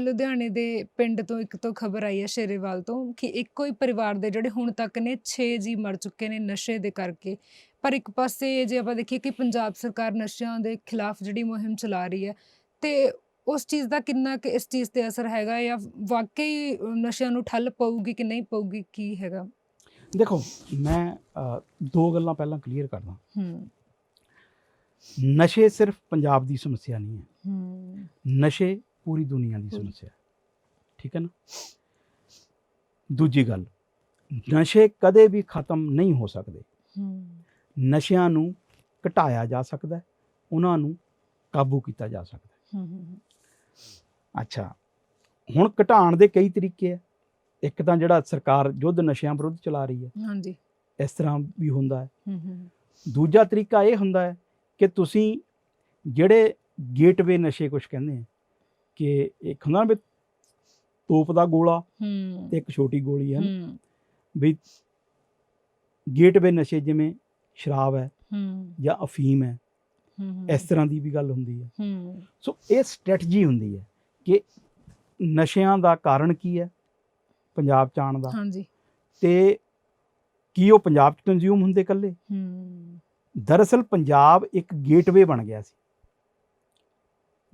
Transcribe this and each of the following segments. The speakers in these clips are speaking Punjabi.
ਲੁਧਿਆਣੇ ਦੇ ਪਿੰਡ ਤੋਂ ਇੱਕ ਤੋਂ ਖਬਰ ਆਈ ਹੈ ਸ਼ੇਰੇਵਾਲ ਤੋਂ ਕਿ ਇੱਕੋ ਹੀ ਪਰਿਵਾਰ ਦੇ ਜਿਹੜੇ ਹੁਣ ਤੱਕ ਨੇ 6 ਜੀ ਮਰ ਚੁੱਕੇ ਨੇ ਨਸ਼ੇ ਦੇ ਕਰਕੇ। ਪਰ ਇੱਕ ਪਾਸੇ ਜੇ ਆਪਾਂ ਦੇਖੀਏ ਕਿ ਪੰਜਾਬ ਸਰਕਾਰ ਨਸ਼ਿਆਂ ਦੇ ਖਿਲਾਫ ਜਿਹੜੀ ਮੁਹਿੰਮ ਚਲਾ ਰਹੀ ਹੈ ਤੇ ਉਸ ਚੀਜ਼ ਦਾ ਕਿੰਨਾ ਕਿ ਇਸ ਚੀਜ਼ ਤੇ ਅਸਰ ਹੈਗਾ ਜਾਂ ਵਾਕਈ ਨਸ਼ਿਆਂ ਨੂੰ ਠੱਲ ਪਊਗੀ ਕਿ ਨਹੀਂ ਪਊਗੀ ਕੀ ਹੈਗਾ? ਦੇਖੋ ਮੈਂ ਦੋ ਗੱਲਾਂ ਪਹਿਲਾਂ ਕਲੀਅਰ ਕਰਦਾ। ਹੂੰ। ਨਸ਼ੇ ਸਿਰਫ ਪੰਜਾਬ ਦੀ ਸਮੱਸਿਆ ਨਹੀਂ ਹੈ। ਹੂੰ। ਨਸ਼ੇ ਪੂਰੀ ਦੁਨੀਆ ਦੀ। ਸਮੱਸਿਆ ਹੈ। ਠੀਕ ਹੈ ਨਾ? ਦੂਜੀ ਗੱਲ ਨਸ਼ੇ ਕਦੇ ਵੀ ਖਤਮ ਨਹੀਂ ਹੋ ਸਕਦੇ। ਹੂੰ। ਨਸ਼ਿਆਂ ਨੂੰ ਘਟਾਇਆ ਜਾ ਸਕਦਾ ਹੈ ਉਹਨਾਂ ਨੂੰ ਕਾਬੂ ਕੀਤਾ ਜਾ ਸਕਦਾ ਹੈ। ਹੂੰ, ਹੂੰ ਅੱਛਾ ਹੁਣ ਘਟਾਉਣ ਦੇ ਕਈ ਤਰੀਕੇ ਆ ਇੱਕ ਤਾਂ ਜਿਹੜਾ ਸਰਕਾਰ ਯੁੱਧ ਨਸ਼ਿਆਂ ਵਿਰੁੱਧ ਚਲਾ ਰਹੀ ਹੈ। ਹਾਂਜੀ। ਇਸ ਤਰ੍ਹਾਂ ਵੀ ਹੁੰਦਾ ਹੈ। ਹੂੰ ਹੂੰ। ਦੂਜਾ ਤਰੀਕਾ ਇਹ ਹੁੰਦਾ ਹੈ ਕਿ ਤੁਸੀਂ ਜਿਹੜੇ ਗੇਟਵੇ ਨਸ਼ੇ ਕੁਝ ਕਹਿੰਦੇ ਆ ਕਿ ਇੱਕ ਹੁੰਦਾ ਵੀ ਤੋਪ ਦਾ ਗੋਲਾ ਹੂੰ। ਤੇ ਇੱਕ ਛੋਟੀ ਗੋਲੀ ਹੈ ਵੀ ਗੇਟਵੇ ਨਸ਼ੇ ਜਿਵੇਂ ਸ਼ਰਾਬ ਹੈ ਹੂੰ। ਜਾਂ ਅਫੀਮ ਹੈ ਹੂੰ ਇਸ ਤਰ੍ਹਾਂ ਦੀ ਵੀ ਗੱਲ ਹੁੰਦੀ ਹੈ। ਹੂੰ। ਸੋ ਇਹ ਸਟ੍ਰੈਟਜੀ ਹੁੰਦੀ ਹੈ ਕਿ ਨਸ਼ਿਆਂ ਦਾ ਕਾਰਨ ਕੀ ਹੈ ਪੰਜਾਬ ਚ ਆਉਣ ਦਾ ਹਾਂਜੀ। ਤੇ ਕੀ ਉਹ ਪੰਜਾਬ ਚ ਕੰਜ਼ਿਊਮ ਹੁੰਦੇ ਇਕੱਲੇ? ਹੂੰ। ਦਰਅਸਲ ਪੰਜਾਬ ਇੱਕ ਗੇਟਵੇ ਬਣ ਗਿਆ ਸੀ।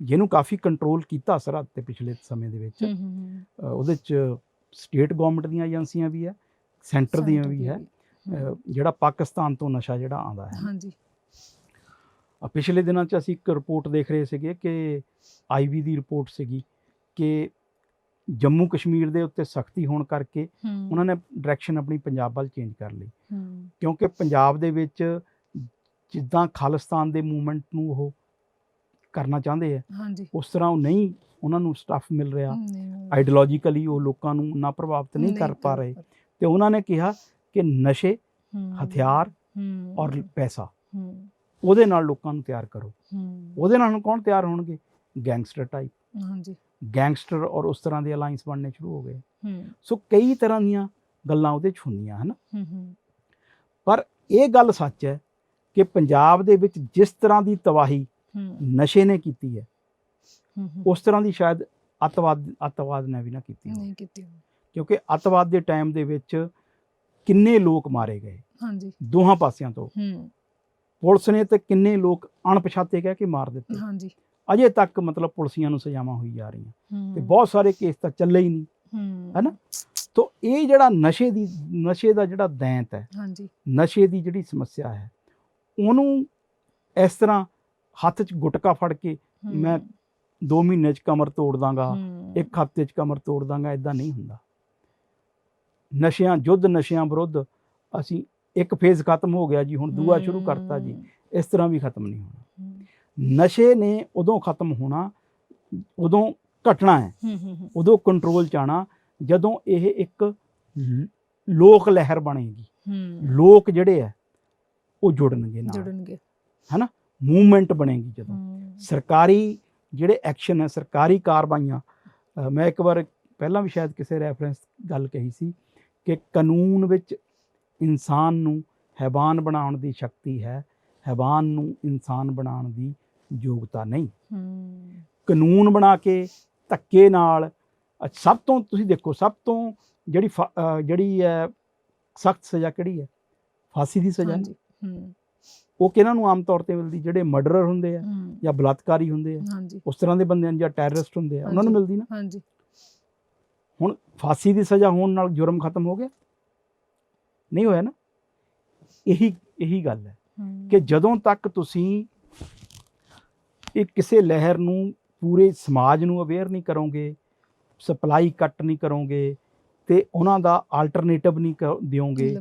ਜਿਹਨੂੰ ਕਾਫੀ ਕੰਟਰੋਲ ਕੀਤਾ ਸਰਹੱਦ ਤੇ ਪਿਛਲੇ ਸਮੇਂ ਦੇ ਵਿੱਚ। ਉਹਦੇ ਚ ਸਟੇਟ ਗਵਰਨਮੈਂਟ ਦੀਆਂ ਏਜੰਸੀਆਂ ਵੀ ਹੈ ਸੈਂਟਰ ਦੀਆਂ ਵੀ ਹੈ। ਜਿਹੜਾ ਪਾਕਿਸਤਾਨ ਤੋਂ ਨਸ਼ਾ ਜਿਹੜਾ ਆਉਂਦਾ ਹੈ। ਹਾਂਜੀ। ਪਿਛਲੇ ਦਿਨਾਂ 'ਚ ਅਸੀਂ ਇੱਕ ਰਿਪੋਰਟ ਦੇਖ ਰਹੇ ਸੀਗੇ ਕਿ ਆਈਵੀ ਦੀ ਰਿਪੋਰਟ ਸੀਗੀ ਕਿ ਜੰਮੂ ਕਸ਼ਮੀਰ ਦੇ ਉੱਤੇ ਸਖਤੀ ਹੋਣ ਕਰਕੇ ਉਹਨਾਂ ਨੇ ਡਾਇਰੈਕਸ਼ਨ ਆਪਣੀ ਪੰਜਾਬ ਵੱਲ ਚੇਂਜ ਕਰ ਲਈ। ਕਿਉਂਕਿ ਪੰਜਾਬ ਦੇ ਵਿੱਚ ਜਿੱਦਾਂ ਖਾਲਿਸਤਾਨ ਦੇ ਮੂਵਮੈਂਟ ਨੂੰ ਉਹ ਕਰਨਾ ਚਾਹੁੰਦੇ ਆ। ਹਾਂਜੀ। ਉਸ ਤਰ੍ਹਾਂ ਉਹ ਨਹੀਂ ਉਹਨਾਂ ਨੂੰ ਸਟਾਫ ਮਿਲ ਰਿਹਾ। ਆਈਡੀਓਲੋਜੀਕਲੀ ਉਹ ਲੋਕਾਂ ਨੂੰ ਨਾ ਪ੍ਰਭਾਵਿਤ ਨਹੀਂ ਕਰ ਪਾ ਰਹੇ। ਤੇ ਉਹਨਾਂ ਨੇ ਕਿਹਾ ਕਿ ਨਸ਼ੇ ਹਥਿਆਰ ਔਰ ਪੈਸਾ। ਉਹਦੇ ਨਾਲ ਲੋਕਾਂ ਨੂੰ ਤਿਆਰ ਕਰੋ। ਉਹਦੇ ਨਾਲ ਹੁਣ ਕੌਣ ਤਿਆਰ ਹੋਣਗੇ? ਗੈਂਗਸਟਰ ਟਾਈਪ ਹਾਂਜੀ। ਗੈਂਗਸਟਰ ਔਰ ਉਸ ਤਰ੍ਹਾਂ ਦੇ ਅਲਾਈਅੰਸ ਬਣਨੇ ਸ਼ੁਰੂ ਹੋ ਗਏ। ਸੋ ਕਈ ਤਰ੍ਹਾਂ ਦੀਆਂ ਗੱਲਾਂ ਉਹਦੇ 'ਚ ਹੁੰਦੀਆਂ ਹਨ? ਪਰ ਇਹ ਗੱਲ ਸੱਚ ਹੈ ਕਿ ਪੰਜਾਬ ਦੇ ਵਿੱਚ ਜਿਸ ਤਰ੍ਹਾਂ ਦੀ ਤਬਾਹੀ ਨਸ਼ੇ ਨੇ ਕੀਤੀ ਹੈ। ਉਸ ਤਰ੍ਹਾਂ ਦੀ ਸ਼ਾਇਦ ਅੱਤਵਾਦ ਅੱਤਵਾਦ ਨੇ ਵੀ ਨਾ ਕੀਤੀ। ਨਹੀਂ ਕੀਤੀ ਕਿਉਂਕਿ ਅੱਤਵਾਦ ਦੇ ਟਾਈਮ ਦੇ ਵਿੱਚ ਕਿੰਨੇ ਲੋਕ ਮਾਰੇ ਗਏ। ਹਾਂਜੀ। ਦੋਹਾਂ ਪਾਸਿਆਂ ਤੋਂ। ਹੂੰ। ਪੁਲਿਸ ਨੇ ਤੇ ਕਿੰਨੇ ਲੋਕ ਅਣਪਛਾਤੇ ਕਹਿ ਕੇ ਮਾਰ ਦਿੱਤੇ। ਹਾਂਜੀ। ਅਜੇ ਤੱਕ ਮਤਲਬ ਪੁਲਸੀਆਂ ਨੂੰ ਸਜ਼ਾਵਾਂ ਹੋਈ ਜਾ ਰਹੀਆਂ। ਤੇ ਬਹੁਤ ਸਾਰੇ ਕੇਸ ਤਾਂ ਚੱਲੇ ਹੀ ਨਹੀਂ। ਹੂੰ। ਹੈ ਨਾ? ਤੋਂ ਇਹ ਜਿਹੜਾ ਨਸ਼ੇ ਦੀ ਨਸ਼ੇ ਦਾ ਜਿਹੜਾ ਦੈਂਤ ਹੈ ਹਾਂਜੀ। ਨਸ਼ੇ ਦੀ ਜਿਹੜੀ ਸਮੱਸਿਆ ਹੈ ਉਹਨੂੰ ਇਸ ਤਰ੍ਹਾਂ ਹੱਥ 'ਚ ਗੁਟਕਾ ਫੜ ਕੇ ਮੈਂ 2 ਮਹੀਨੇ 'ਚ ਕਮਰ ਤੋੜ ਦਾਂਗਾ ਇੱਕ ਹਫ਼ਤੇ 'ਚ ਕਮਰ ਤੋੜ ਦਾਂਗਾ ਇਦਾਂ ਨਹੀਂ ਹੁੰਦਾ। ਨਸ਼ਿਆਂ ਯੁੱਧ ਨਸ਼ਿਆਂ ਵਿਰੁੱਧ ਅਸੀਂ ਇੱਕ ਫੇਜ਼ ਖਤਮ ਹੋ ਗਿਆ ਜੀ ਹੁਣ ਦੂਆ ਸ਼ੁਰੂ ਕਰਤਾ ਜੀ। ਇਸ ਤਰ੍ਹਾਂ ਵੀ ਖਤਮ ਨਹੀਂ ਹੋਣਾ। ਨਸ਼ੇ ਨੇ ਉਦੋਂ ਖਤਮ ਹੋਣਾ ਉਦੋਂ ਘਟਣਾ ਹੈ। ਉਦੋਂ ਕੰਟਰੋਲ ਚ ਆਉਣਾ ਜਦੋਂ ਇਹ ਇੱਕ ਲੋਕ ਲਹਿਰ ਬਣੇਗੀ। ਲੋਕ ਜਿਹੜੇ ਆ ਉਹ ਜੁੜਨਗੇ ਨਾਲ। ਜੁੜਨਗੇ। ਮੂਵਮੈਂਟ ਬਣੇਗੀ ਜਦੋਂ। ਸਰਕਾਰੀ ਜਿਹੜੇ ਐਕਸ਼ਨ ਹੈ ਸਰਕਾਰੀ ਕਾਰਵਾਈਆਂ ਮੈਂ ਇੱਕ ਵਾਰ ਪਹਿਲਾਂ ਵੀ ਸ਼ਾਇਦ ਕਿਸੇ ਰੈਫਰੈਂਸ ਗੱਲ ਕਹੀ ਸੀ ਕਿ ਕਾਨੂੰਨ ਵਿੱਚ ਇਨਸਾਨ ਨੂੰ ਹੈਵਾਨ ਬਣਾਉਣ ਦੀ ਸ਼ਕਤੀ ਹੈ ਹੈਵਾਨ ਨੂੰ ਇਨਸਾਨ ਬਣਾਉਣ ਦੀ ਯੋਗਤਾ ਨਹੀਂ। ਕਾਨੂੰਨ ਬਣਾ ਕੇ ਧੱਕੇ ਨਾਲ ਸਭ ਤੋਂ ਤੁਸੀਂ ਦੇਖੋ ਸਭ ਤੋਂ ਜਿਹੜੀ ਜਿਹੜੀ ਹੈ ਸਖਤ ਸਜ਼ਾ ਕਿਹੜੀ ਹੈ? ਫਾਂਸੀ ਦੀ ਸਜ਼ਾ। ਹਾਂਜੀ ਹੂੰ। ਉਹ ਕਿਹਨਾਂ ਨੂੰ ਆਮ ਤੌਰ ਤੇ ਮਿਲਦੀ? ਜਿਹੜੇ ਮਰਡਰਰ ਹੁੰਦੇ ਆ ਜਾਂ ਬਲਾਤਕਾਰੀ ਹੁੰਦੇ ਆ। ਉਸ ਤਰ੍ਹਾਂ ਦੇ ਬੰਦਿਆਂ ਜਾਂ ਟੈਰਰਿਸਟ ਹੁੰਦੇ ਆ ਉਹਨਾਂ ਨੂੰ। ਮਿਲਦੀ ਨਾ? ਹਾਂਜੀ। ਹੁਣ ਫਾਂਸੀ ਦੀ ਸਜ਼ਾ ਹੋਣ ਨਾਲ ਜੁਰਮ ਖਤਮ ਹੋ ਗਿਆ? ਨਹੀਂ ਹੋਇਆ ਨਾ? ਇਹੀ ਇਹੀ ਗੱਲ ਹੈ ਕਿ ਜਦੋਂ ਤੱਕ ਤੁਸੀਂ ਇਹ ਕਿਸੇ ਲਹਿਰ ਨੂੰ ਪੂਰੇ ਸਮਾਜ ਨੂੰ ਅਵੇਅਰ ਨਹੀਂ ਕਰੋਗੇ ਸਪਲਾਈ ਕੱਟ ਨਹੀਂ ਕਰੋਗੇ ਤੇ ਉਹਨਾਂ ਦਾ ਆਲਟਰਨੇਟਿਵ ਨਹੀਂ ਦਿਓਗੇ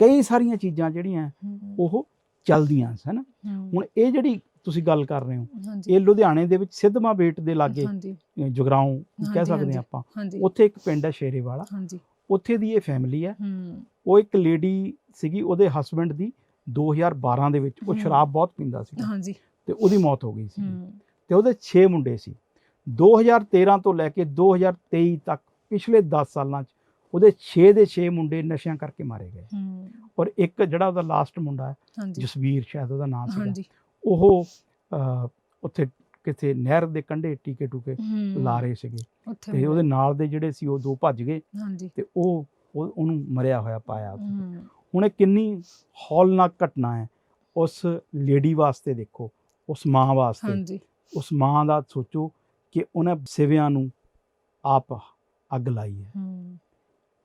ਕਈ ਸਾਰੀਆਂ ਚੀਜ਼ਾਂ ਜਿਹੜੀਆਂ ਉਹ ਚੱਲਦੀਆਂ ਹਨ ਹੁਣ ਇਹ ਜਿਹੜੀ ਤੁਸੀਂ ਗੱਲ ਕਰ ਰਹੇ ਹੋ ਇਹ ਲੁਧਿਆਣੇ ਦੇ ਵਿੱਚ ਸਿੱਧਵਾਂ ਬੇਟ ਦੇ ਲਾਗੇ ਜਗਰਾਉਂ ਕਹਿ ਸਕਦੇ। ਹਾਂ ਆਪਾਂ ਉੱਥੇ ਇੱਕ ਪਿੰਡ ਹੈ ਸ਼ੇਰੇਵਾਲਾ। ਹਾਂਜੀ। ਉੱਥੇ ਦੀ ਇਹ ਫੈਮਿਲੀ ਹੈ। ਉਹ ਇੱਕ ਲੇਡੀ ਸੀਗੀ ਉਹਦੇ ਹਸਬੰਡ ਦੀ 2012 ਦੇ ਵਿੱਚ ਉਹ। ਸ਼ਰਾਬ ਬਹੁਤ ਪੀਂਦਾ ਸੀ ਹਾਂਜੀ। ਤੇ ਉਹਦੀ ਮੌਤ ਹੋ ਗਈ ਸੀ ਤੇ ਉਹਦੇ 6 ਮੁੰਡੇ ਸੀ। 2013 ਤੋਂ ਲੈ ਕੇ 2023 ਤੱਕ ਪਿਛਲੇ 10 ਸਾਲਾਂ 'ਚ ਉਹਦੇ 6 ਦੇ 6 ਮੁੰਡੇ ਨਸ਼ਿਆਂ ਕਰਕੇ ਮਾਰੇ ਗਏ। ਔਰ ਇੱਕ ਜਿਹੜਾ ਉਹਦਾ ਲਾਸਟ ਮੁੰਡਾ ਜਸਵੀਰ ਸ਼ਾਇਦ ਉਹਦਾ ਨਾਮ ਹਾਂਜੀ। ਉਹ ਉੱਥੇ ਕਿਥੇ ਨਹਿਰ ਦੇ ਕੰਢੇ ਟੀਕੇ ਟੂਕੇ ਲਾ ਰਹੇ ਸੀਗੇ। ਤੇ ਉਹਦੇ ਨਾਲ ਦੇ ਜਿਹੜੇ ਸੀ ਉਹ ਦੋ ਭੱਜ ਗਏ। ਤੇ ਉਹ ਉਹ- ਉਹਨੂੰ ਮਰਿਆ ਹੋਇਆ ਪਾਇਆ ਹੁਣ ਇਹ ਕਿੰਨੀ ਹੌਲਨਾਕ ਘਟਨਾ ਹੈ ਉਸ ਲੇਡੀ ਵਾਸਤੇ ਦੇਖੋ ਉਸ ਮਾਂ ਵਾਸਤੇ। ਉਸ ਮਾਂ ਦਾ ਸੋਚੋ ਕਿ ਉਹਨੇ ਸਿਵਿਆਂ ਨੂੰ ਆਪ ਅੱਗ ਲਾਈ ਹੈ। ਹੂੰ।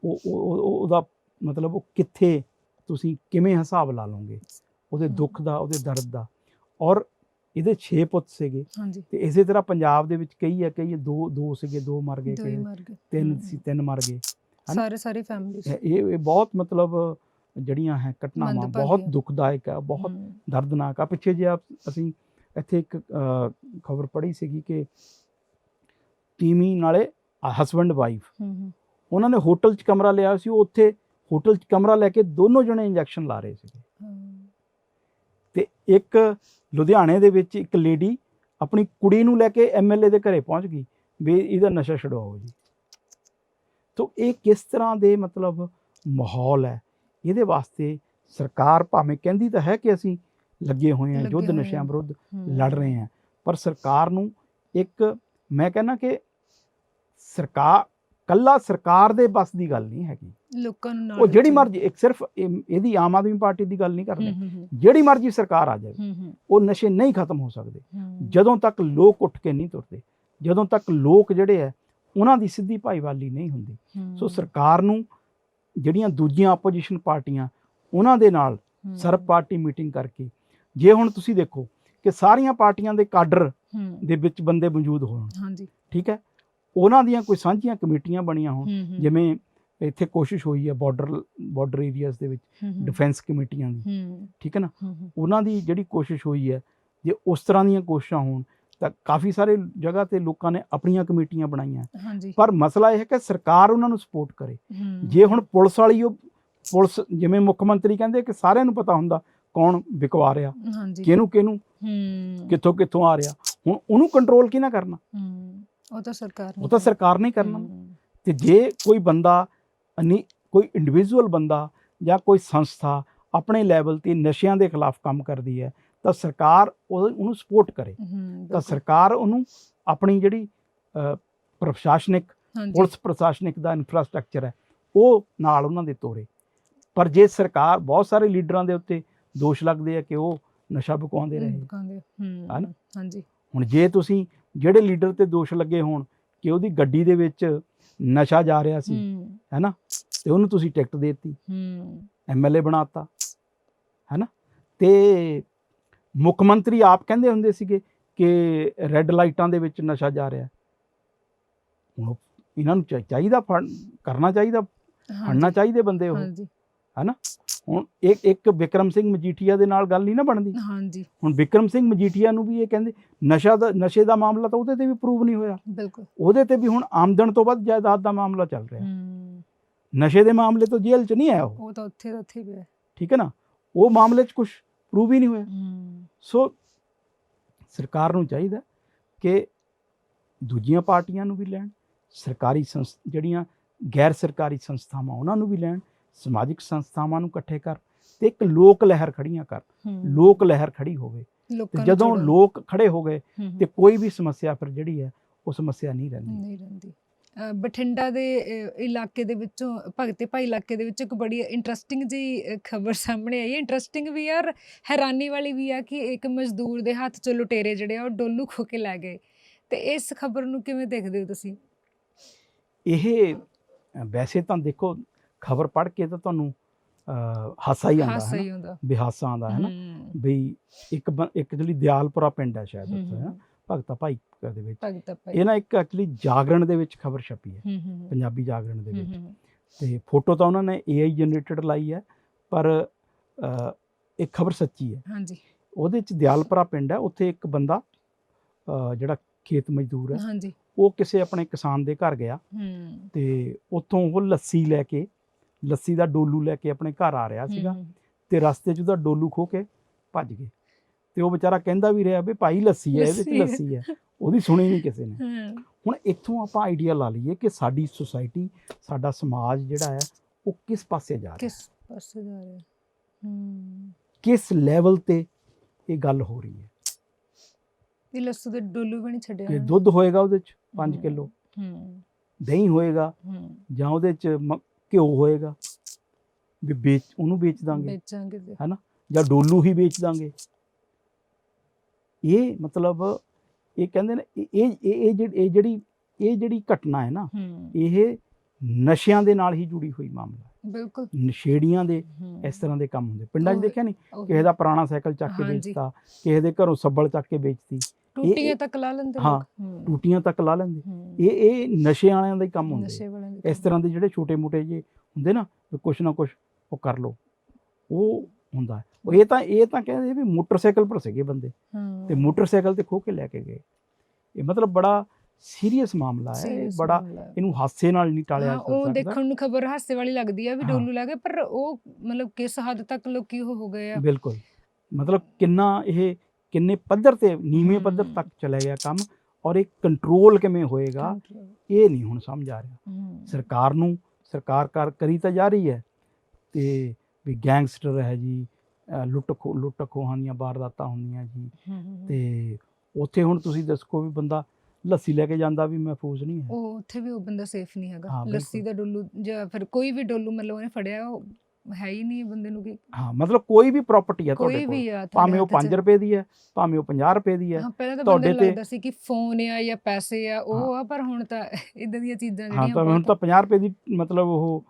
ਉਹ ਉਹ- ਉਹ- ਉਹਦਾ ਮਤਲਬ ਉਹ ਕਿੱਥੇ ਤੁਸੀਂ ਕਿਵੇਂ ਹਿਸਾਬ ਲਾ ਲਓਗੇ? ਉਹਦੇ। ਦੁੱਖ ਦਾ ਉਹਦੇ ਦਰਦ ਦਾ। ਔਰ ਇਹਦੇ 6 ਪੁੱਤ ਸੀਗੇ। ਤੇ ਇਸੇ ਤਰ੍ਹਾਂ ਪੰਜਾਬ ਦੇ ਵਿੱਚ ਕਈ ਹੈ ਕਈ ਦੋ ਦੋ ਸੀਗੇ ਦੋ ਮਰ ਗਏ ਕਈ ਤਿੰਨ। ਸੀ ਤਿੰਨ ਮਰ ਗਏ? ਸਾਰੇ ਸਾਰੇ ਫੈਮਿਲੀ ਇਹ ਇਹ ਬਹੁਤ ਮਤਲਬ ਜਿਹੜੀਆਂ ਹੈ ਘਟਨਾਵਾਂ। ਬਹੁਤ ਦੁਖਦਾਇਕ ਹੈ ਬਹੁਤ ਦਰਦਨਾਕ ਆ ਪਿੱਛੇ ਜੇ ਆਪ ਅਸੀਂ ਇੱਥੇ ਇੱਕ ਖਬਰ ਪੜ੍ਹੀ ਸੀਗੀ ਕਿ ਟੀਮੀ ਨਾਲੇ ਹਸਬੰਡ ਵਾਈਫ ਉਹਨਾਂ ਨੇ ਹੋਟਲ 'ਚ ਕਮਰਾ ਲਿਆ ਸੀ ਉਹ ਉੱਥੇ ਹੋਟਲ 'ਚ ਕਮਰਾ ਲੈ ਕੇ ਦੋਨੋਂ ਜਣੇ ਇੰਜੈਕਸ਼ਨ ਲਾ ਰਹੇ ਸੀਗੇ। ਤੇ ਇੱਕ ਲੁਧਿਆਣੇ ਦੇ ਵਿੱਚ ਇੱਕ ਲੇਡੀ ਆਪਣੀ ਕੁੜੀ ਨੂੰ ਲੈ ਕੇ ਐਮਐਲਏ ਦੇ ਘਰੇ ਪਹੁੰਚ ਗਈ ਵੀ ਇਹਦਾ ਨਸ਼ਾ ਛਡਵਾਓ ਜੀ। ਤੋਂ ਇਹ ਕਿਸ ਤਰ੍ਹਾਂ ਦੇ ਮਤਲਬ ਮਾਹੌਲ ਹੈ? ਇਹਦੇ ਵਾਸਤੇ ਸਰਕਾਰ ਭਾਵੇਂ ਕਹਿੰਦੀ ਤਾਂ ਹੈ ਕਿ ਅਸੀਂ ਲੱਗੇ ਹੋਏ ਹਾਂ ਯੁੱਧ ਨਸ਼ਿਆਂ। ਵਿਰੁੱਧ ਲੜ ਰਹੇ ਹਾਂ। ਪਰ ਸਰਕਾਰ ਨੂੰ ਇੱਕ ਮੈਂ ਕਹਿੰਦਾ ਕਿ ਸਰਕਾਰ ਕੱਲਾ ਸਰਕਾਰ ਦੇ ਬਸ ਦੀ ਗੱਲ ਨਹੀਂ ਹੈਗੀ। ਲੋਕਾਂ ਨੂੰ ਉਹ ਜਿਹੜੀ ਮਰਜ਼ੀ ਇੱਕ ਸਿਰਫ ਇਹ- ਇਹਦੀ ਆਮ ਆਦਮੀ ਪਾਰਟੀ ਦੀ ਗੱਲ ਨਹੀਂ ਕਰਦੇ। ਜਿਹੜੀ ਮਰਜ਼ੀ ਸਰਕਾਰ ਆ ਜਾਵੇ ਉਹ ਨਸ਼ੇ ਨਹੀਂ ਖਤਮ ਹੋ ਸਕਦੇ। ਜਦੋਂ ਤੱਕ ਲੋਕ ਉੱਠ ਕੇ ਨਹੀਂ ਤੁਰਦੇ ਜਦੋਂ ਤੱਕ ਲੋਕ ਜਿਹੜੇ ਹੈ ਉਹਨਾਂ ਦੀ ਸਿੱਧੀ ਭਾਈਵਾਲੀ ਨਹੀਂ ਹੁੰਦੀ। ਸੋ ਸਰਕਾਰ ਨੂੰ ਜਿਹੜੀਆਂ ਦੂਜੀਆਂ ਆਪੋਜੀਸ਼ਨ ਪਾਰਟੀਆਂ ਉਹਨਾਂ ਦੇ ਨਾਲ ਸਰਬ ਪਾਰਟੀ ਮੀਟਿੰਗ ਕਰਕੇ ਜੇ ਹੁਣ ਤੁਸੀਂ ਦੇਖੋ ਕਿ ਸਾਰੀਆਂ ਪਾਰਟੀਆਂ ਦੇ ਕਾਡਰ ਦੇ ਵਿੱਚ ਬੰਦੇ ਮੌਜੂਦ ਹੋਣ। ਹਾਂਜੀ। ਠੀਕ ਹੈ? ਉਹਨਾਂ ਦੀਆਂ ਕੋਈ ਸਾਂਝੀਆਂ ਕਮੇਟੀਆਂ ਬਣੀਆਂ ਹੋਣ ਜਿਵੇਂ ਇੱਥੇ ਕੋਸ਼ਿਸ਼ ਹੋਈ ਹੈ ਬਾਰਡਰ ਬਾਰਡਰ ਏਰੀਆਜ਼ ਦੇ ਵਿੱਚ ਡਿਫੈਂਸ ਕਮੇਟੀਆਂ ਦੀ। ਠੀਕ ਹੈ ਨਾ? ਉਹਨਾਂ ਦੀ ਜਿਹੜੀ ਕੋਸ਼ਿਸ਼ ਹੋਈ ਹੈ ਜੇ ਉਸ ਤਰ੍ਹਾਂ ਦੀਆਂ ਕੋਸ਼ਿਸ਼ਾਂ ਹੋਣ ਤਾਂ ਕਾਫੀ ਸਾਰੇ ਜਗ੍ਹਾ ਤੇ ਲੋਕਾਂ ਨੇ ਆਪਣੀਆਂ ਕਮੇਟੀਆਂ ਬਣਾਈਆਂ। ਪਰ ਮਸਲਾ ਇਹ ਹੈ ਕਿ ਸਰਕਾਰ ਉਹਨਾਂ ਨੂੰ ਸਪੋਰਟ ਕਰੇ। ਜੇ ਹੁਣ ਪੁਲਿਸ ਵਾਲੀ ਉਹ ਪੁਲਿਸ ਜਿਵੇਂ ਮੁੱਖ ਮੰਤਰੀ ਕਹਿੰਦੇ ਕਿ ਸਾਰਿਆਂ ਨੂੰ ਪਤਾ ਹੁੰਦਾ ਕੌਣ ਵਿਕਵਾ ਰਿਹਾ ਕਿਹਨੂੰ ਕਿਹਨੂੰ ਕਿੱਥੋਂ ਕਿੱਥੋਂ ਆ ਰਿਹਾ ਹੁਣ ਉਹਨੂੰ ਕੰਟਰੋਲ ਕਿਹਨਾਂ ਕਰਨਾ? ਉਹ ਤਾਂ ਸਰਕਾਰ ਉਹ ਤਾਂ ਸਰਕਾਰ ਨੇ ਕਰਨਾ। ਤੇ ਜੇ ਕੋਈ ਬੰਦਾ ਅਨੀ ਕੋਈ ਇੰਡੀਵਿਜੂਅਲ ਬੰਦਾ ਜਾਂ ਕੋਈ ਸੰਸਥਾ ਆਪਣੇ ਲੈਵਲ ਤੇ ਨਸ਼ਿਆਂ ਦੇ ਖਿਲਾਫ ਕੰਮ ਕਰਦੀ ਹੈ ਤਾਂ ਸਰਕਾਰ ਉਹ- ਉਹਨੂੰ ਸਪੋਰਟ ਕਰੇ। ਤਾਂ ਸਰਕਾਰ ਉਹਨੂੰ ਆਪਣੀ ਜਿਹੜੀ ਪ੍ਰਸ਼ਾਸਨਿਕ ਪੁਲਿਸ ਪ੍ਰਸ਼ਾਸਨਿਕ ਦਾ ਇਨਫਰਾਸਟ੍ਰਕਚਰ ਹੈ ਉਹ ਨਾਲ ਉਹਨਾਂ ਦੇ ਤੋਰੇ। ਪਰ ਜੇ ਸਰਕਾਰ ਬਹੁਤ ਸਾਰੇ ਲੀਡਰਾਂ ਦੇ ਉੱਤੇ ਦੋਸ਼ ਲੱਗਦੇ ਆ ਕਿ ਉਹ ਨਸ਼ਾ ਵਿਕਾਉਂਦੇ ਰਹੇ। ਹੂੰ, ਹਨਾ? ਹਾਂਜੀ। ਹੁਣ ਜੇ ਤੁਸੀਂ ਜਿਹੜੇ ਲੀਡਰ ਤੇ ਦੋਸ਼ ਲੱਗੇ ਹੋਣ ਕਿ ਉਹਦੀ ਗੱਡੀ ਦੇ ਵਿੱਚ ਨਸ਼ਾ ਜਾ ਰਿਹਾ ਸੀ ਹੈਨਾ? ਤੇ ਉਹਨੂੰ ਤੁਸੀਂ ਟਿਕਟ ਦੇ ਦਿੱਤੀ। ਐਮਐਲਏ ਬਣਾਤਾ ਹੈਨਾ? ਤੇ ਮੁੱਖ ਮੰਤਰੀ ਆਪ ਕਹਿੰਦੇ ਹੁੰਦੇ ਸੀਗੇ ਕਿ ਰੈੱਡ ਲਾਈਟਾਂ ਦੇ ਵਿੱਚ ਨਸ਼ਾ ਜਾ ਰਿਹਾ। ਹੁਣ ਇਹਨਾਂ ਨੂੰ ਚਾਹੀਦਾ ਫੜ ਕਰਨਾ ਚਾਹੀਦਾ ਫੜਨਾ ਚਾਹੀਦੇ ਬੰਦੇ ਉਹ। ਹਾਂਜੀ। ਹੁਣ ਇੱਕ ਇੱਕ ਵਿਕਰਮ ਸਿੰਘ ਮਜੀਠੀਆ ਦੇ ਨਾਲ ਗੱਲ ਨਹੀਂ ਨਾ ਬਣਦੀ। ਹਾਂਜੀ। ਹੁਣ ਵਿਕਰਮ ਸਿੰਘ ਮਜੀਠੀਆ ਨੂੰ ਵੀ ਇਹ ਕਹਿੰਦੇ ਨਸ਼ਾ ਦਾ ਨਸ਼ੇ ਦਾ ਮਾਮਲਾ ਤਾਂ ਉਹਦੇ ਤੇ ਵੀ ਪ੍ਰੂਵ ਨਹੀਂ ਹੋਇਆ। ਬਿਲਕੁਲ। ਉਹਦੇ ਤੇ ਵੀ ਹੁਣ ਆਮਦਨ ਤੋਂ ਵੱਧ ਜਾਇਦਾਦ ਦਾ ਮਾਮਲਾ ਚੱਲ ਰਿਹਾ। ਹੂੰ, ਨਸ਼ੇ ਦੇ ਮਾਮਲੇ ਤੋਂ ਜੇਲ੍ਹ 'ਚ ਨਹੀਂ ਆਇਆ ਉਹ। ਉਹ ਤਾਂ ਉੱਥੇ ਦਾ ਉੱਥੇ ਹੀ ਠੀਕ ਹੈ ਨਾ? ਉਹ ਮਾਮਲੇ 'ਚ ਕੁਝ ਪ੍ਰੂਵ ਹੀ ਨਹੀਂ ਹੋਇਆ। ਹੂੰ, ਸੋ ਸਰਕਾਰ ਨੂੰ ਚਾਹੀਦਾ ਕਿ ਦੂਜੀਆਂ ਪਾਰਟੀਆਂ ਨੂੰ ਵੀ ਲੈਣ ਸਰਕਾਰੀ ਜਿਹੜੀਆਂ ਗੈਰ ਸਰਕਾਰੀ ਸੰਸਥਾਵਾਂ ਉਹਨਾਂ ਨੂੰ ਵੀ ਲੈਣ ਸਮਾਜਿਕ ਸੰਸਥਾਵਾਂ ਨੂੰ ਇਕੱਠੇ ਕਰ ਤੇ ਇੱਕ ਲੋਕ ਲਹਿਰ ਖੜੀਆਂ ਕਰ। ਲੋਕ ਲਹਿਰ ਖੜੀ ਹੋਵੇ। ਤੇ ਜਦੋਂ। ਲੋਕ ਖੜੇ ਹੋ ਗਏ ਤੇ ਕੋਈ ਵੀ ਸਮੱਸਿਆ ਫਿਰ ਜਿਹੜੀ ਹੈ ਉਹ ਸਮੱਸਿਆ ਨਹੀਂ ਰਹਿੰਦੀ। ਨਹੀਂ ਰਹਿੰਦੀ। ਬਠਿੰਡਾ ਦੇ ਇਲਾਕੇ ਦੇ ਵਿੱਚੋਂ ਭਗਤੇ ਭਾਈ ਇਲਾਕੇ ਦੇ ਵਿੱਚ ਇੱਕ ਬੜੀ ਇੰਟਰਸਟਿੰਗ ਜੀ ਖਬਰ ਸਾਹਮਣੇ ਆਈ ਹੈ। ਇੰਟਰਸਟਿੰਗ ਵੀ ਆ ਔਰ ਹੈਰਾਨੀ ਵਾਲੀ ਵੀ ਆ ਕਿ ਇੱਕ ਮਜ਼ਦੂਰ ਦੇ ਹੱਥ ਚੋਂ ਲੁਟੇਰੇ ਜਿਹੜੇ ਆ ਉਹ ਡੋਲੂ ਖੋ ਕੇ ਲੈ ਗਏ। ਤੇ ਇਸ ਖਬਰ ਨੂੰ ਕਿਵੇਂ ਦੇਖਦੇ ਹੋ ਤੁਸੀਂ? ਇਹ ਵੈਸੇ ਤਾਂ ਦੇਖੋ ਖਬਰ ਪੜ੍ਹ ਕੇ ਤਾਂ ਤੁਹਾਨੂੰ ਹਾਸਾ ਹੀ ਆਉਂਦਾ ਹਾਸਾ ਹੈ ਹੀ ਹੁੰਦਾ ਬਿਹਾਸਾ ਆਉਂਦਾ ਹੈ। ਨਾ ਬਈ ਇੱਕ ਇੱਕ ਜਿਹੜੀ ਦਿਆਲਪੁਰਾ ਪਿੰਡ ਹੈ ਸ਼ਾਇਦ ਉੱਥੇ ਹੈ ਭਗਤਾ ਭਾਈ ਦੇ ਵਿੱਚ। ਭਗਤਾ ਭਾਈ। ਇਹ ਨਾ ਇੱਕ ਐਕਚੁਅਲੀ ਜਾਗਰਣ ਦੇ ਵਿੱਚ ਖਬਰ ਛਪੀ ਹੈ ਪੰਜਾਬੀ ਜਾਗਰਣ ਦੇ ਵਿੱਚ। ਤੇ ਫੋਟੋ ਤਾਂ ਉਹਨਾਂ ਨੇ AI ਜਨਰੇਟਡ ਲਾਈ ਹੈ ਪਰ ਇਹ ਖਬਰ ਸੱਚੀ ਹੈ। ਹਾਂਜੀ। ਉਹਦੇ ਚ ਦਿਆਲਪੁਰਾ ਪਿੰਡ ਹੈ ਉੱਥੇ ਇੱਕ ਬੰਦਾ ਜਿਹੜਾ ਖੇਤ ਮਜ਼ਦੂਰ ਹੈ ਹਾਂਜੀ। ਉਹ ਕਿਸੇ ਆਪਣੇ ਕਿਸਾਨ ਦੇ ਘਰ ਗਿਆ ਹੂੰ। ਤੇ ਉੱਥੋਂ ਉਹ ਲੱਸੀ ਲੈ ਕੇ ਲੱਸੀ ਦਾ ਡੋਲੂ ਲੈ ਕੇ ਆਪਣੇ ਘਰ ਆ ਰਿਹਾ ਸੀਗਾ ਤੇ ਰਸਤੇ 'ਚ ਉਹਦਾ ਡੋਲੂ ਖੋ ਕੇ ਭੱਜ ਗਏ। ਤੇ ਉਹ ਵਿਚਾਰਾ ਕਹਿੰਦਾ ਵੀ ਰਿਹਾ ਵੀ ਭਾਈ ਲੱਸੀ ਹੈ ਇਹਦੇ 'ਚ ਲੱਸੀ ਹੈ। ਉਹਦੀ ਸੁਣੀ ਨਹੀਂ ਕਿਸੇ ਨੇ। ਹੁਣ ਇੱਥੋਂ ਆਪਾਂ ਆਈਡੀਆ ਲਾ ਲਈਏ ਕਿ ਸਾਡੀ ਸੁਸਾਇਟੀ ਸਾਡਾ ਸਮਾਜ ਜਿਹੜਾ ਹੈ ਉਹ ਕਿਸ ਪਾਸੇ ਜਾ ਰਿਹਾ ਕਿਸ ਪਾਸੇ ਜਾ ਰਿਹਾ? ਹੂੰ। ਕਿਸ ਲੈਵਲ ਤੇ ਇਹ ਗੱਲ ਹੋ ਰਹੀ ਹੈ? ਇਹ ਲੱਸੂ ਦੇ ਡੋਲੂ ਵੀ ਨਹੀਂ ਛੱਡਿਆ ਕਿ। ਦੁੱਧ ਹੋਏਗਾ ਉਹਦੇ ਚ 5 ਹਮ, ਕਿਲੋ। ਹੂੰ। ਦਹੀਂ ਹੋਏਗਾ ਜਾਂ ਉਹਦੇ ਚ ਘਿਓ ਹੋਏਗਾ। ਵੀ ਵੇਚ ਉਹਨੂੰ ਵੇਚ ਦਾਂਗੇ। ਵੇਚਾਂਗੇ ਤੇ। ਜਾਂ ਡੋਲੂ ਹੀ ਵੇਚ ਦਾਂਗੇ। ਇਹ ਮਤਲਬ ਇਹ ਕਹਿੰਦੇ ਨੇ ਇਹ ਇਹ ਇਹ- ਇਹ ਜਿਹੜੀ ਇਹ ਜਿਹੜੀ ਇਹ ਜਿਹੜੀ ਘਟਨਾ ਹੈ ਨਾ ਹੂੰ। ਇਹ ਨਸ਼ਿਆਂ ਦੇ ਨਾਲ ਹੀ ਜੁੜੀ ਹੋਈ ਮਾਮਲਾ। ਹੈ ਬਿਲਕੁਲ। ਨਸ਼ੇੜੀਆਂ ਦੇ ਹੂੰ, ਇਸ ਤਰ੍ਹਾਂ ਦੇ ਕੰਮ ਹੁੰਦੇ। ਪਿੰਡਾਂ 'ਚ ਉਹ- ਦੇਖਿਆ ਨਹੀਂ? ਉਹ ਕਿਸੇ ਦਾ ਪੁਰਾਣਾ ਸਾਈਕਲ ਚੱਕ ਕੇ ਹਾਂਜੀ। ਵੇਚਤਾ ਕਿਸੇ ਦੇ ਘਰੋਂ ਸੱਬਲ ਚੱਕ ਕੇ ਵੇਚਤੀ। ਟੂਟੀਆਂ ਤੱਕ ਲਾ ਲੈਂਦੇ ਹਾਂ, ਟੂਟੀਆਂ ਤੱਕ ਲਾ ਲੈਂਦੇ। ਇਹ ਇਹ ਨਸ਼ੇ ਵਾਲਿਆਂ ਦਾ ਹੀ ਕੰਮ ਹੁੰਦੇ ਨਸ਼ੇ ਵਾਲਿਆਂ ਦੇ ਇਸ। ਤਰ੍ਹਾਂ ਦੇ ਜਿਹੜੇ ਛੋਟੇ-ਮੋਟੇ ਜੇ ਹੁੰਦੇ ਨਾ ਕੁਛ ਨਾ ਕੁਛ ਉਹ ਕਰ ਲੋ ਉਹ ਹੁੰਦਾ ਹੈ। ਉਹ ਇਹ ਤਾਂ ਇਹ ਤਾਂ ਕਹਿੰਦੇ ਵੀ ਮੋਟਰਸਾਈਕਲ ਪਰ ਸੀਗੇ ਬੰਦੇ। ਤੇ ਮੋਟਰਸਾਈਕਲ ਤੇ ਖੋ ਕੇ ਲੈ ਕੇ ਗਏ। ਇਹ ਮਤਲਬ ਬੜਾ ਸੀਰੀਅਸ ਮਾਮਲਾ ਹੈ। ਇਹ ਬੜਾ। ਇਹਨੂੰ ਹਾਸੇ ਨਾਲ ਨਹੀਂ ਟਾਲਿਆ ਜਾ ਉਹ ਸਕਦਾ ਦੇਖਣ ਨੂੰ ਖਬਰ ਹਾਸੇ ਵਾਲੀ ਲੱਗਦੀ ਆ ਵੀ। ਡੋਲੂ ਲੈ ਗਏ ਪਰ ਉਹ ਮਤਲਬ ਕਿਸ ਹੱਦ ਤੱਕ ਲੋਕੀ ਉਹ ਹੋ ਗਏ ਆ। ਬਿਲਕੁਲ। ਮਤਲਬ ਕਿੰਨਾ ਇਹ ਕਿੰਨੇ ਪੱਧਰ ਤੇ ਨੀਵੇਂ ਪੱਧਰ। ਤੱਕ ਚਲਾ ਗਿਆ ਕੰਮ ਔਰ ਇਹ ਕੰਟਰੋਲ ਕਿਵੇਂ ਹੋਏਗਾ ਇਹ ਨਹੀਂ ਹੁਣ ਸਮਝ ਆ ਰਿਹਾ। ਸਰਕਾਰ ਨੂੰ ਸਰਕਾਰ ਕਰ ਕਰੀ ਤਾਂ ਜਾ ਰਹੀ ਹੈ ਤੇ ਵੀ ਗੈਂਗਸਟਰ ਹੈ ਜੀ ਲੁੱਟ ਖੋ ਲੁੱਟ ਖੋਹਾਂ ਦੀਆਂ ਵਾਰਦਾਤਾਂ ਹੁੰਦੀਆਂ ਜੀ। ਤੇ ਉੱਥੇ ਹੁਣ ਤੁਸੀਂ ਦੱਸੋ ਵੀ ਬੰਦਾ ਲੱਸੀ ਲੈ ਕੇ ਜਾਂਦਾ ਵੀ ਮਹਿਫੂਜ਼ ਨਹੀਂ ਹੈ। ਉਹ ਉੱਥੇ ਵੀ ਉਹ ਬੰਦਾ ਸੇਫ ਨਹੀਂ ਹੈਗਾ। ਲੱਸੀ ਦਾ ਡੋਲੂ ਜਾਂ ਫਿਰ ਕੋਈ ਵੀ ਡੋਲੂ ਮਤਲਬ ਉਹਨੇ ਫੜਿਆ ਉਹ ਹੈ ਹੀ ਨਹੀਂ ਬੰਦੇ ਨੂੰ ਕਿ ਹਾਂ ਮਤਲਬ ਕੋਈ ਵੀ ਪ੍ਰਾਪਰਟੀ ਹੈ ਤੁਹਾਡੇ ਕੋਲ। ਆ ਭਾਵੇਂ ਉਹ ਹੱਥ 'ਚ। 5 ਰੁਪਏ ਦੀ ਹੈ ਭਾਵੇਂ ਉਹ 50 ਰੁਪਏ ਦੀ ਹੈ ਹਾਂ ਤੁਹਾਡੇ ਤੇ- ਲੱਗਦਾ ਸੀ ਕਿ ਫੋਨ ਆ ਜਾਂ ਪੈਸੇ ਆ ਉਹ ਆ ਪਰ ਹੁਣ ਤਾਂ ਇਦਾਂ ਦੀਆਂ ਚੀਜ਼ਾਂ ਹਾਂ ਜਿਹੜੀਆਂ ਤਾਂ ਹੁਣ ਤਾਂ 50 ਰੁਪਏ ਦੀ ਮਤਲਬ ਉਹ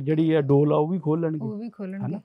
ਜਿਹੜੀ ਹੈ ਡੋਲ ਆ ਉਹ ਵੀ ਖੋਲ ਲੈਣਗੇ ਉਹ ਵੀ ਖੋਲਣਗੇ।